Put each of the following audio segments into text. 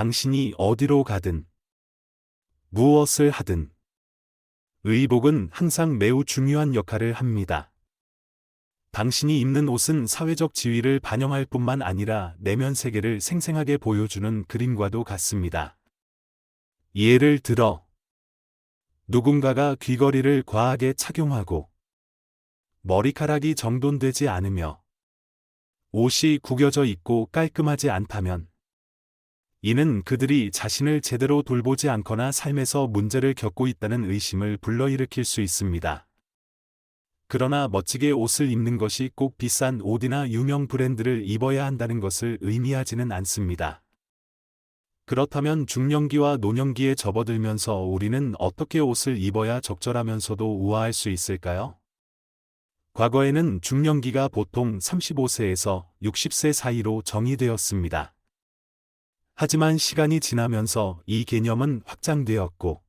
당신이 어디로 가든, 무엇을 하든, 의복은 항상 매우 중요한 역할을 합니다. 당신이 입는 옷은 사회적 지위를 반영할 뿐만 아니라 내면 세계를 생생하게 보여주는 그림과도 같습니다. 예를 들어, 누군가가 귀걸이를 과하게 착용하고, 머리카락이 정돈되지 않으며, 옷이 구겨져 있고 깔끔하지 않다면, 이는 그들이 자신을 제대로 돌보지 않거나 삶에서 문제를 겪고 있다는 의심을 불러일으킬 수 있습니다. 그러나 멋지게 옷을 입는 것이 꼭 비싼 옷이나 유명 브랜드를 입어야 한다는 것을 의미하지는 않습니다. 그렇다면 중년기와 노년기에 접어들면서 우리는 어떻게 옷을 입어야 적절하면서도 우아할 수 있을까요? 과거에는 중년기가 보통 35세에서 60세 사이로 정의되었습니다. 하지만 시간이 지나면서 이 개념은 확장되었고,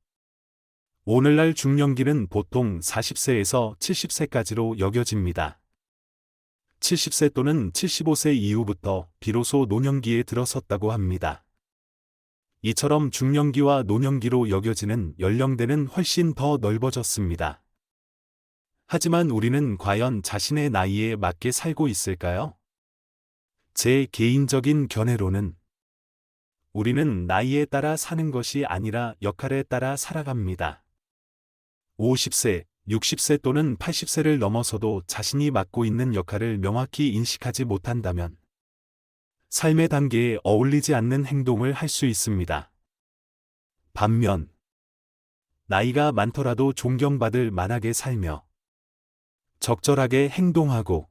오늘날 중년기는 보통 40세에서 70세까지로 여겨집니다. 70세 또는 75세 이후부터 비로소 노년기에 들어섰다고 합니다. 이처럼 중년기와 노년기로 여겨지는 연령대는 훨씬 더 넓어졌습니다. 하지만 우리는 과연 자신의 나이에 맞게 살고 있을까요? 제 개인적인 견해로는 우리는 나이에 따라 사는 것이 아니라 역할에 따라 살아갑니다. 50세, 60세 또는 80세를 넘어서도 자신이 맡고 있는 역할을 명확히 인식하지 못한다면 삶의 단계에 어울리지 않는 행동을 할 수 있습니다. 반면, 나이가 많더라도 존경받을 만하게 살며, 적절하게 행동하고,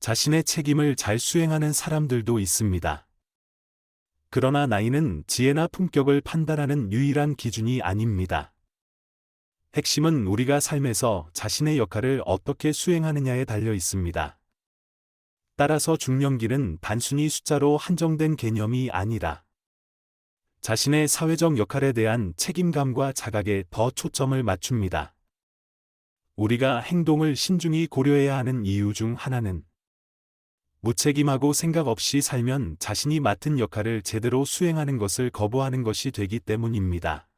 자신의 책임을 잘 수행하는 사람들도 있습니다. 그러나 나이는 지혜나 품격을 판단하는 유일한 기준이 아닙니다. 핵심은 우리가 삶에서 자신의 역할을 어떻게 수행하느냐에 달려 있습니다. 따라서 중년기는 단순히 숫자로 한정된 개념이 아니라 자신의 사회적 역할에 대한 책임감과 자각에 더 초점을 맞춥니다. 우리가 행동을 신중히 고려해야 하는 이유 중 하나는 무책임하고 생각 없이 살면 자신이 맡은 역할을 제대로 수행하는 것을 거부하는 것이 되기 때문입니다.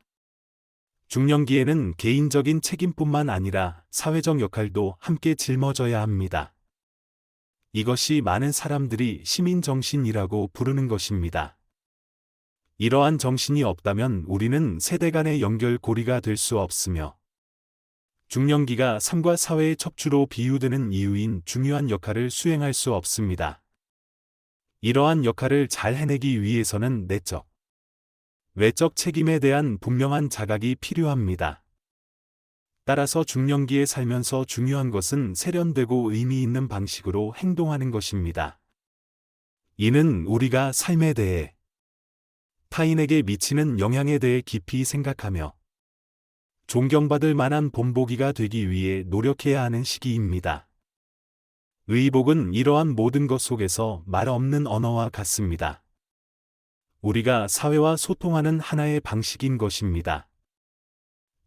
중년기에는 개인적인 책임뿐만 아니라 사회적 역할도 함께 짊어져야 합니다. 이것이 많은 사람들이 시민정신이라고 부르는 것입니다. 이러한 정신이 없다면 우리는 세대 간의 연결고리가 될 수 없으며 중년기가 삶과 사회의 척추로 비유되는 이유인 중요한 역할을 수행할 수 없습니다. 이러한 역할을 잘 해내기 위해서는 내적, 외적 책임에 대한 분명한 자각이 필요합니다. 따라서 중년기에 살면서 중요한 것은 세련되고 의미 있는 방식으로 행동하는 것입니다. 이는 우리가 삶에 대해 타인에게 미치는 영향에 대해 깊이 생각하며 존경받을 만한 본보기가 되기 위해 노력해야 하는 시기입니다. 의복은 이러한 모든 것 속에서 말 없는 언어와 같습니다. 우리가 사회와 소통하는 하나의 방식인 것입니다.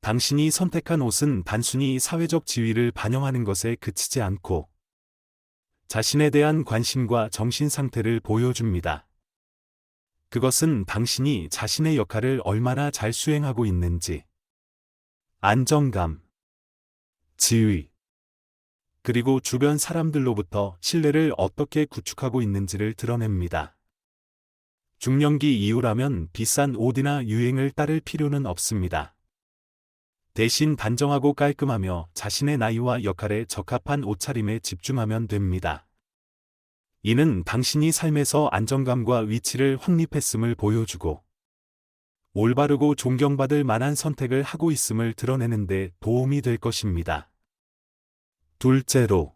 당신이 선택한 옷은 단순히 사회적 지위를 반영하는 것에 그치지 않고 자신에 대한 관심과 정신 상태를 보여줍니다. 그것은 당신이 자신의 역할을 얼마나 잘 수행하고 있는지, 안정감, 지위, 그리고 주변 사람들로부터 신뢰를 어떻게 구축하고 있는지를 드러냅니다. 중년기 이후라면 비싼 옷이나 유행을 따를 필요는 없습니다. 대신 단정하고 깔끔하며 자신의 나이와 역할에 적합한 옷차림에 집중하면 됩니다. 이는 당신이 삶에서 안정감과 위치를 확립했음을 보여주고 올바르고 존경받을 만한 선택을 하고 있음을 드러내는데 도움이 될 것입니다. 둘째로,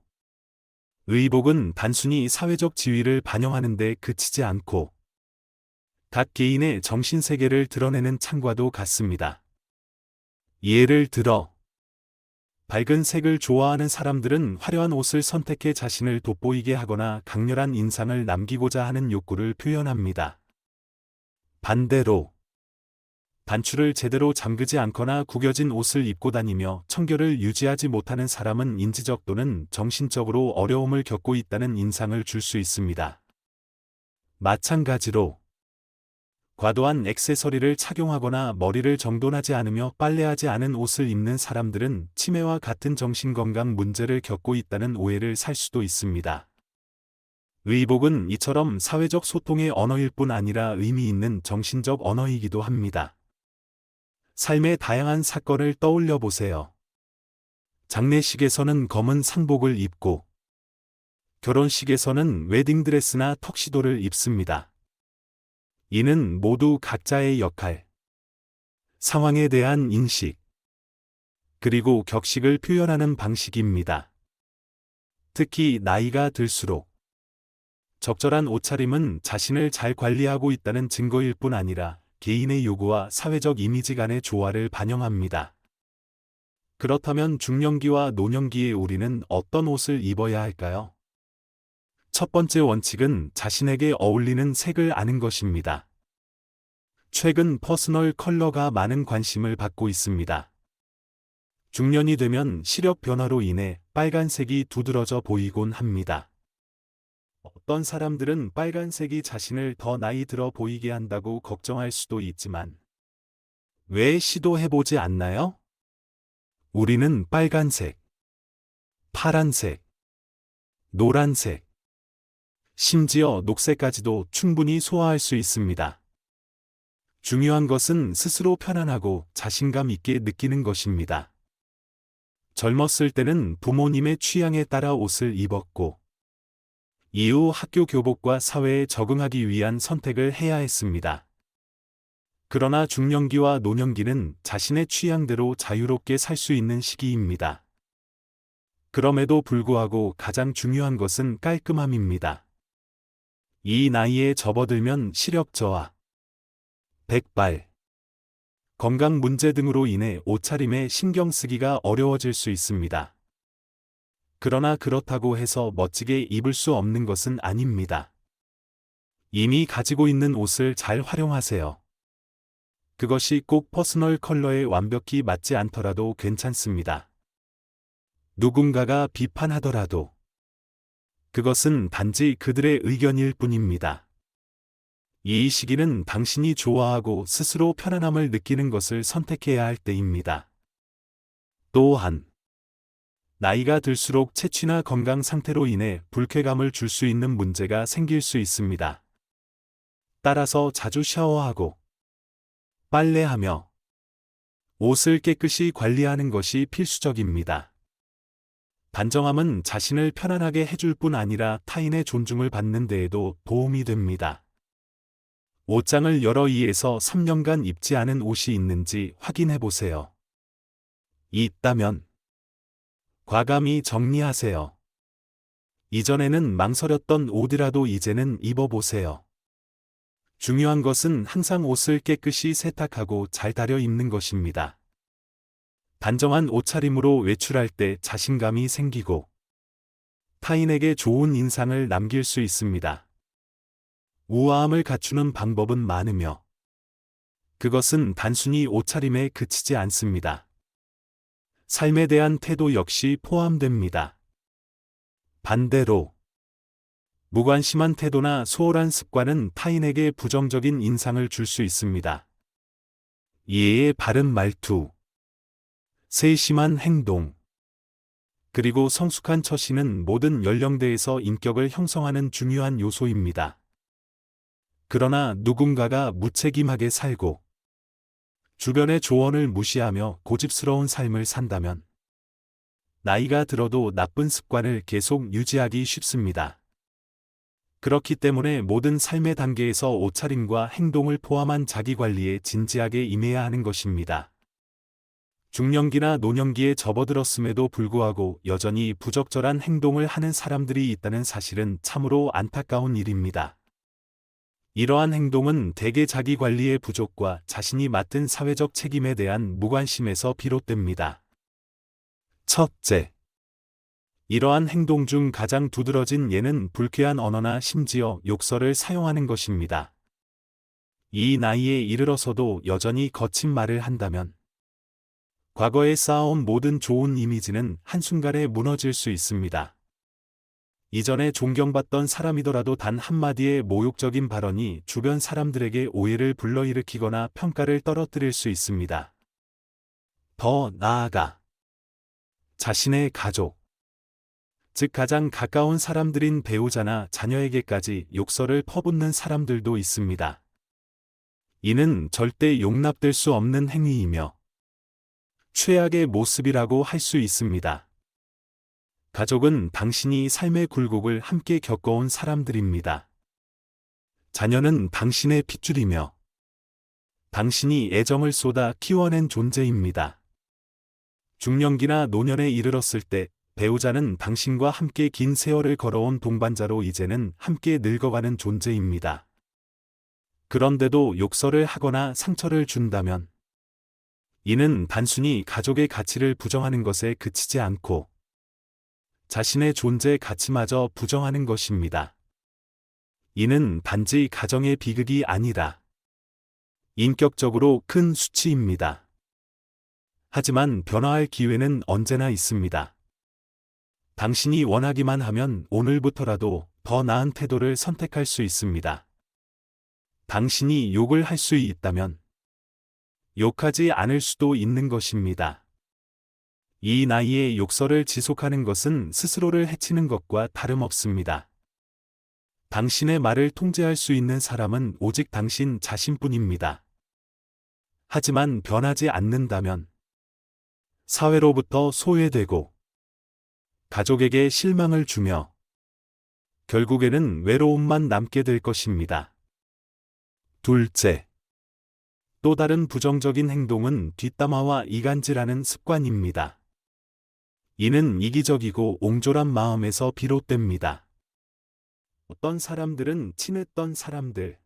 의복은 단순히 사회적 지위를 반영하는 데 그치지 않고 각 개인의 정신세계를 드러내는 창과도 같습니다. 예를 들어, 밝은 색을 좋아하는 사람들은 화려한 옷을 선택해 자신을 돋보이게 하거나 강렬한 인상을 남기고자 하는 욕구를 표현합니다. 반대로, 단추를 제대로 잠그지 않거나 구겨진 옷을 입고 다니며 청결을 유지하지 못하는 사람은 인지적 또는 정신적으로 어려움을 겪고 있다는 인상을 줄 수 있습니다. 마찬가지로, 과도한 액세서리를 착용하거나 머리를 정돈하지 않으며 빨래하지 않은 옷을 입는 사람들은 치매와 같은 정신건강 문제를 겪고 있다는 오해를 살 수도 있습니다. 의복은 이처럼 사회적 소통의 언어일 뿐 아니라 의미 있는 정신적 언어이기도 합니다. 삶의 다양한 사건을 떠올려 보세요. 장례식에서는 검은 상복을 입고 결혼식에서는 웨딩드레스나 턱시도를 입습니다. 이는 모두 각자의 역할, 상황에 대한 인식, 그리고 격식을 표현하는 방식입니다. 특히 나이가 들수록 적절한 옷차림은 자신을 잘 관리하고 있다는 증거일 뿐 아니라 개인의 요구와 사회적 이미지 간의 조화를 반영합니다. 그렇다면 중년기와 노년기의 우리는 어떤 옷을 입어야 할까요? 첫 번째 원칙은 자신에게 어울리는 색을 아는 것입니다. 최근 퍼스널 컬러가 많은 관심을 받고 있습니다. 중년이 되면 시력 변화로 인해 빨간색이 두드러져 보이곤 합니다. 어떤 사람들은 빨간색이 자신을 더 나이 들어 보이게 한다고 걱정할 수도 있지만 왜 시도해보지 않나요? 우리는 빨간색, 파란색, 노란색, 심지어 녹색까지도 충분히 소화할 수 있습니다. 중요한 것은 스스로 편안하고 자신감 있게 느끼는 것입니다. 젊었을 때는 부모님의 취향에 따라 옷을 입었고, 이후 학교 교복과 사회에 적응하기 위한 선택을 해야 했습니다. 그러나 중년기와 노년기는 자신의 취향대로 자유롭게 살 수 있는 시기입니다. 그럼에도 불구하고 가장 중요한 것은 깔끔함입니다. 이 나이에 접어들면 시력 저하, 백발, 건강 문제 등으로 인해 옷차림에 신경 쓰기가 어려워질 수 있습니다. 그러나 그렇다고 해서 멋지게 입을 수 없는 것은 아닙니다. 이미 가지고 있는 옷을 잘 활용하세요. 그것이 꼭 퍼스널 컬러에 완벽히 맞지 않더라도 괜찮습니다. 누군가가 비판하더라도 그것은 단지 그들의 의견일 뿐입니다. 이 시기는 당신이 좋아하고 스스로 편안함을 느끼는 것을 선택해야 할 때입니다. 또한, 나이가 들수록 체취나 건강 상태로 인해 불쾌감을 줄 수 있는 문제가 생길 수 있습니다. 따라서 자주 샤워하고, 빨래하며, 옷을 깨끗이 관리하는 것이 필수적입니다. 단정함은 자신을 편안하게 해줄 뿐 아니라 타인의 존중을 받는 데에도 도움이 됩니다. 옷장을 열어 2에서 3년간 입지 않은 옷이 있는지 확인해 보세요. 있다면 과감히 정리하세요. 이전에는 망설였던 옷이라도 이제는 입어보세요. 중요한 것은 항상 옷을 깨끗이 세탁하고 잘 다려 입는 것입니다. 단정한 옷차림으로 외출할 때 자신감이 생기고 타인에게 좋은 인상을 남길 수 있습니다. 우아함을 갖추는 방법은 많으며 그것은 단순히 옷차림에 그치지 않습니다. 삶에 대한 태도 역시 포함됩니다. 반대로 무관심한 태도나 소홀한 습관은 타인에게 부정적인 인상을 줄 수 있습니다. 이해의 바른 말투, 세심한 행동, 그리고 성숙한 처신은 모든 연령대에서 인격을 형성하는 중요한 요소입니다. 그러나 누군가가 무책임하게 살고 주변의 조언을 무시하며 고집스러운 삶을 산다면 나이가 들어도 나쁜 습관을 계속 유지하기 쉽습니다. 그렇기 때문에 모든 삶의 단계에서 옷차림과 행동을 포함한 자기관리에 진지하게 임해야 하는 것입니다. 중년기나 노년기에 접어들었음에도 불구하고 여전히 부적절한 행동을 하는 사람들이 있다는 사실은 참으로 안타까운 일입니다. 이러한 행동은 대개 자기 관리의 부족과 자신이 맡은 사회적 책임에 대한 무관심에서 비롯됩니다. 첫째. 이러한 행동 중 가장 두드러진 예는 불쾌한 언어나 심지어 욕설을 사용하는 것입니다. 이 나이에 이르러서도 여전히 거친 말을 한다면 과거에 쌓아온 모든 좋은 이미지는 한순간에 무너질 수 있습니다. 이전에 존경받던 사람이더라도 단 한마디의 모욕적인 발언이 주변 사람들에게 오해를 불러일으키거나 평가를 떨어뜨릴 수 있습니다. 더 나아가 자신의 가족, 즉 가장 가까운 사람들인 배우자나 자녀에게까지 욕설을 퍼붓는 사람들도 있습니다. 이는 절대 용납될 수 없는 행위이며 최악의 모습이라고 할 수 있습니다. 가족은 당신이 삶의 굴곡을 함께 겪어온 사람들입니다. 자녀는 당신의 핏줄이며 당신이 애정을 쏟아 키워낸 존재입니다. 중년기나 노년에 이르렀을 때 배우자는 당신과 함께 긴 세월을 걸어온 동반자로 이제는 함께 늙어가는 존재입니다. 그런데도 욕설을 하거나 상처를 준다면 이는 단순히 가족의 가치를 부정하는 것에 그치지 않고 자신의 존재 가치마저 부정하는 것입니다. 이는 단지 가정의 비극이 아니라 인격적으로 큰 수치입니다. 하지만 변화할 기회는 언제나 있습니다. 당신이 원하기만 하면 오늘부터라도 더 나은 태도를 선택할 수 있습니다. 당신이 욕을 할 수 있다면 욕하지 않을 수도 있는 것입니다. 이 나이에 욕설을 지속하는 것은 스스로를 해치는 것과 다름없습니다. 당신의 말을 통제할 수 있는 사람은 오직 당신 자신뿐입니다. 하지만 변하지 않는다면 사회로부터 소외되고 가족에게 실망을 주며 결국에는 외로움만 남게 될 것입니다. 둘째. 또 다른 부정적인 행동은 뒷담화와 이간질하는 습관입니다. 이는 이기적이고 옹졸한 마음에서 비롯됩니다. 어떤 사람들은 친했던 사람들,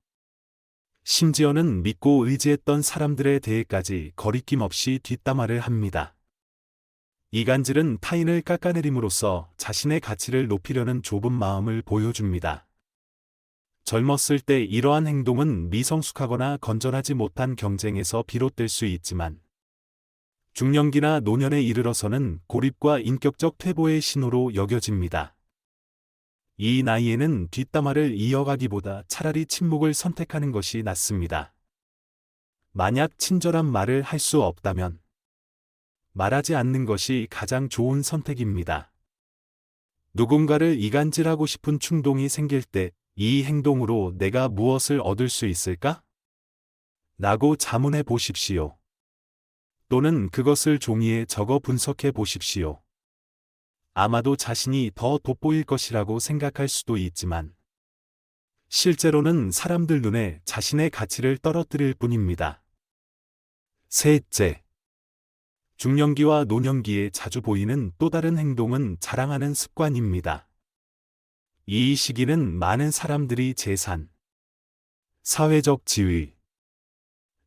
심지어는 믿고 의지했던 사람들에 대해까지 거리낌 없이 뒷담화를 합니다. 이간질은 타인을 깎아내림으로써 자신의 가치를 높이려는 좁은 마음을 보여줍니다. 젊었을 때 이러한 행동은 미성숙하거나 건전하지 못한 경쟁에서 비롯될 수 있지만 중년기나 노년에 이르러서는 고립과 인격적 퇴보의 신호로 여겨집니다. 이 나이에는 뒷담화를 이어가기보다 차라리 침묵을 선택하는 것이 낫습니다. 만약 친절한 말을 할 수 없다면 말하지 않는 것이 가장 좋은 선택입니다. 누군가를 이간질하고 싶은 충동이 생길 때 이 행동으로 내가 무엇을 얻을 수 있을까? 라고 자문해 보십시오. 또는 그것을 종이에 적어 분석해 보십시오. 아마도 자신이 더 돋보일 것이라고 생각할 수도 있지만, 실제로는 사람들 눈에 자신의 가치를 떨어뜨릴 뿐입니다. 셋째. 중년기와 노년기에 자주 보이는 또 다른 행동은 자랑하는 습관입니다. 이 시기는 많은 사람들이 재산, 사회적 지위,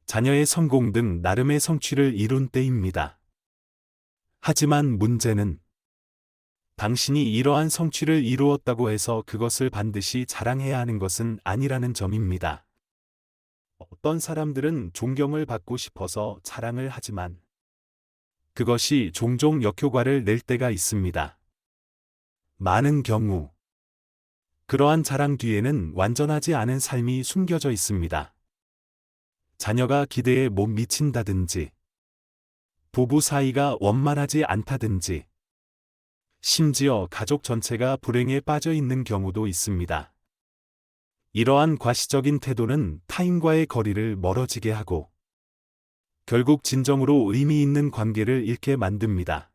자녀의 성공 등 나름의 성취를 이룬 때입니다. 하지만 문제는 당신이 이러한 성취를 이루었다고 해서 그것을 반드시 자랑해야 하는 것은 아니라는 점입니다. 어떤 사람들은 존경을 받고 싶어서 자랑을 하지만 그것이 종종 역효과를 낼 때가 있습니다. 많은 경우 그러한 자랑 뒤에는 완전하지 않은 삶이 숨겨져 있습니다. 자녀가 기대에 못 미친다든지, 부부 사이가 원만하지 않다든지, 심지어 가족 전체가 불행에 빠져 있는 경우도 있습니다. 이러한 과시적인 태도는 타인과의 거리를 멀어지게 하고, 결국 진정으로 의미 있는 관계를 잃게 만듭니다.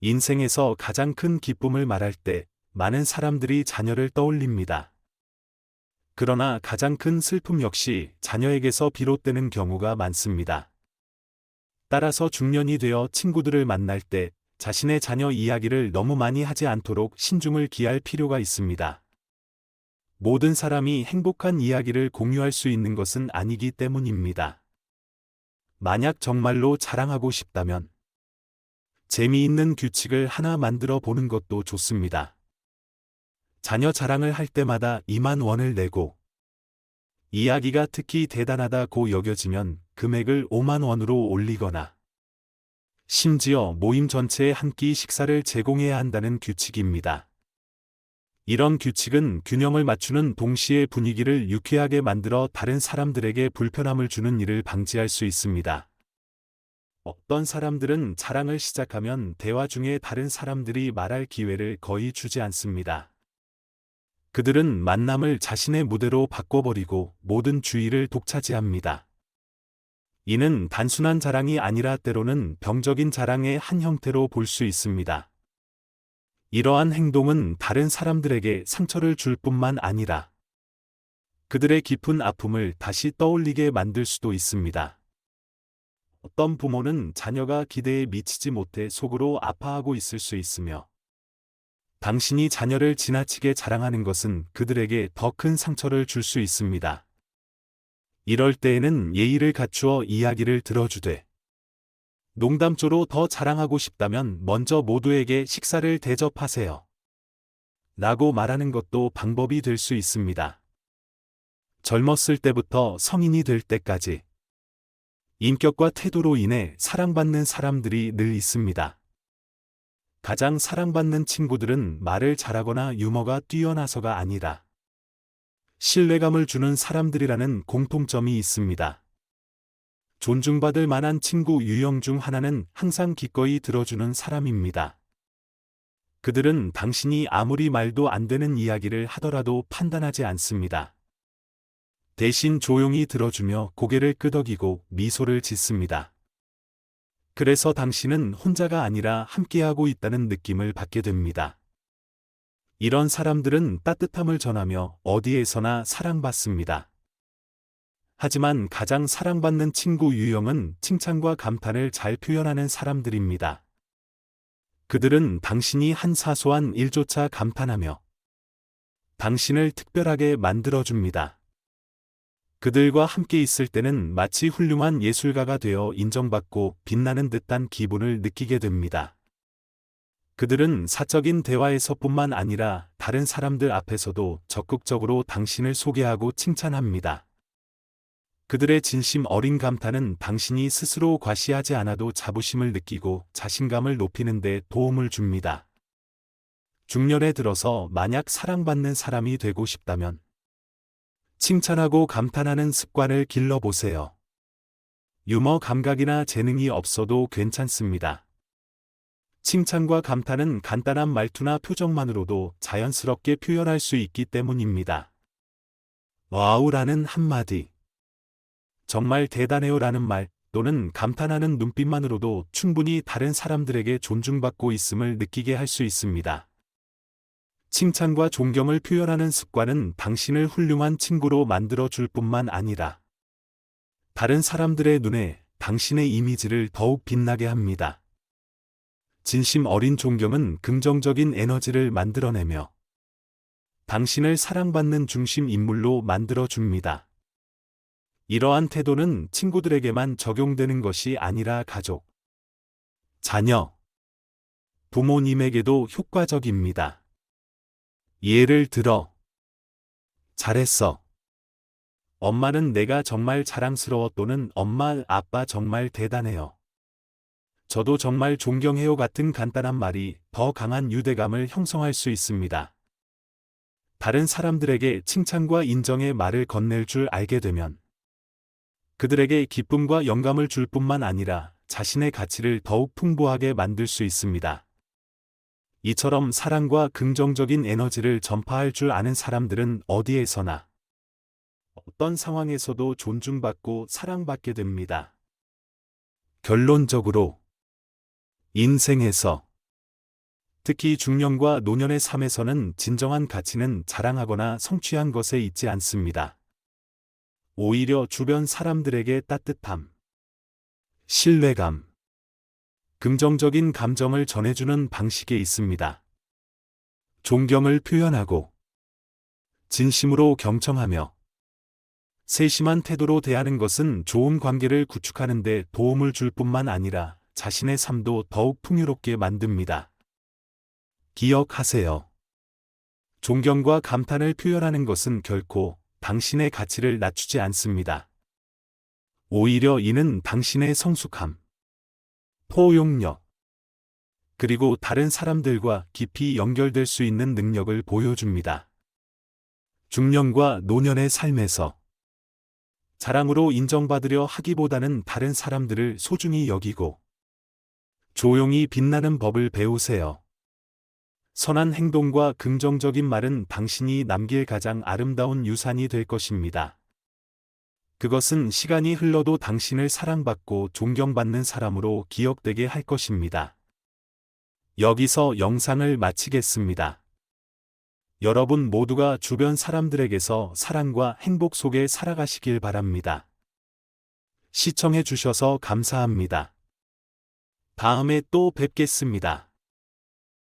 인생에서 가장 큰 기쁨을 말할 때 많은 사람들이 자녀를 떠올립니다. 그러나 가장 큰 슬픔 역시 자녀에게서 비롯되는 경우가 많습니다. 따라서 중년이 되어 친구들을 만날 때 자신의 자녀 이야기를 너무 많이 하지 않도록 신중을 기할 필요가 있습니다. 모든 사람이 행복한 이야기를 공유할 수 있는 것은 아니기 때문입니다. 만약 정말로 자랑하고 싶다면 재미있는 규칙을 하나 만들어 보는 것도 좋습니다. 자녀 자랑을 할 때마다 2만 원을 내고 이야기가 특히 대단하다고 여겨지면 금액을 5만 원으로 올리거나 심지어 모임 전체에 한 끼 식사를 제공해야 한다는 규칙입니다. 이런 규칙은 균형을 맞추는 동시에 분위기를 유쾌하게 만들어 다른 사람들에게 불편함을 주는 일을 방지할 수 있습니다. 어떤 사람들은 자랑을 시작하면 대화 중에 다른 사람들이 말할 기회를 거의 주지 않습니다. 그들은 만남을 자신의 무대로 바꿔버리고 모든 주의를 독차지합니다. 이는 단순한 자랑이 아니라 때로는 병적인 자랑의 한 형태로 볼 수 있습니다. 이러한 행동은 다른 사람들에게 상처를 줄 뿐만 아니라 그들의 깊은 아픔을 다시 떠올리게 만들 수도 있습니다. 어떤 부모는 자녀가 기대에 미치지 못해 속으로 아파하고 있을 수 있으며 당신이 자녀를 지나치게 자랑하는 것은 그들에게 더 큰 상처를 줄 수 있습니다. 이럴 때에는 예의를 갖추어 이야기를 들어주되 농담조로 더 자랑하고 싶다면 먼저 모두에게 식사를 대접하세요. 라고 말하는 것도 방법이 될 수 있습니다. 젊었을 때부터 성인이 될 때까지 인격과 태도로 인해 사랑받는 사람들이 늘 있습니다. 가장 사랑받는 친구들은 말을 잘하거나 유머가 뛰어나서가 아니라 신뢰감을 주는 사람들이라는 공통점이 있습니다. 존중받을 만한 친구 유형 중 하나는 항상 기꺼이 들어주는 사람입니다. 그들은 당신이 아무리 말도 안 되는 이야기를 하더라도 판단하지 않습니다. 대신 조용히 들어주며 고개를 끄덕이고 미소를 짓습니다. 그래서 당신은 혼자가 아니라 함께하고 있다는 느낌을 받게 됩니다. 이런 사람들은 따뜻함을 전하며 어디에서나 사랑받습니다. 하지만 가장 사랑받는 친구 유형은 칭찬과 감탄을 잘 표현하는 사람들입니다. 그들은 당신이 한 사소한 일조차 감탄하며 당신을 특별하게 만들어줍니다. 그들과 함께 있을 때는 마치 훌륭한 예술가가 되어 인정받고 빛나는 듯한 기분을 느끼게 됩니다. 그들은 사적인 대화에서뿐만 아니라 다른 사람들 앞에서도 적극적으로 당신을 소개하고 칭찬합니다. 그들의 진심 어린 감탄은 당신이 스스로 과시하지 않아도 자부심을 느끼고 자신감을 높이는 데 도움을 줍니다. 중년에 들어서 만약 사랑받는 사람이 되고 싶다면 칭찬하고 감탄하는 습관을 길러보세요. 유머 감각이나 재능이 없어도 괜찮습니다. 칭찬과 감탄은 간단한 말투나 표정만으로도 자연스럽게 표현할 수 있기 때문입니다. 와우라는 한마디. 정말 대단해요라는 말 또는 감탄하는 눈빛만으로도 충분히 다른 사람들에게 존중받고 있음을 느끼게 할 수 있습니다. 칭찬과 존경을 표현하는 습관은 당신을 훌륭한 친구로 만들어 줄 뿐만 아니라 다른 사람들의 눈에 당신의 이미지를 더욱 빛나게 합니다. 진심 어린 존경은 긍정적인 에너지를 만들어내며 당신을 사랑받는 중심 인물로 만들어 줍니다. 이러한 태도는 친구들에게만 적용되는 것이 아니라 가족, 자녀, 부모님에게도 효과적입니다. 예를 들어, 잘했어. 엄마는 내가 정말 자랑스러워 또는 엄마, 아빠 정말 대단해요. 저도 정말 존경해요 같은 간단한 말이 더 강한 유대감을 형성할 수 있습니다. 다른 사람들에게 칭찬과 인정의 말을 건넬 줄 알게 되면 그들에게 기쁨과 영감을 줄 뿐만 아니라 자신의 가치를 더욱 풍부하게 만들 수 있습니다. 이처럼 사랑과 긍정적인 에너지를 전파할 줄 아는 사람들은 어디에서나 어떤 상황에서도 존중받고 사랑받게 됩니다. 결론적으로 인생에서 특히 중년과 노년의 삶에서는 진정한 가치는 자랑하거나 성취한 것에 있지 않습니다. 오히려 주변 사람들에게 따뜻함, 신뢰감, 긍정적인 감정을 전해주는 방식에 있습니다. 존경을 표현하고 진심으로 경청하며 세심한 태도로 대하는 것은 좋은 관계를 구축하는 데 도움을 줄 뿐만 아니라 자신의 삶도 더욱 풍요롭게 만듭니다. 기억하세요. 존경과 감탄을 표현하는 것은 결코 당신의 가치를 낮추지 않습니다. 오히려 이는 당신의 성숙함, 포용력, 그리고 다른 사람들과 깊이 연결될 수 있는 능력을 보여줍니다. 중년과 노년의 삶에서 자랑으로 인정받으려 하기보다는 다른 사람들을 소중히 여기고 조용히 빛나는 법을 배우세요. 선한 행동과 긍정적인 말은 당신이 남길 가장 아름다운 유산이 될 것입니다. 그것은 시간이 흘러도 당신을 사랑받고 존경받는 사람으로 기억되게 할 것입니다. 여기서 영상을 마치겠습니다. 여러분 모두가 주변 사람들에게서 사랑과 행복 속에 살아가시길 바랍니다. 시청해 주셔서 감사합니다. 다음에 또 뵙겠습니다.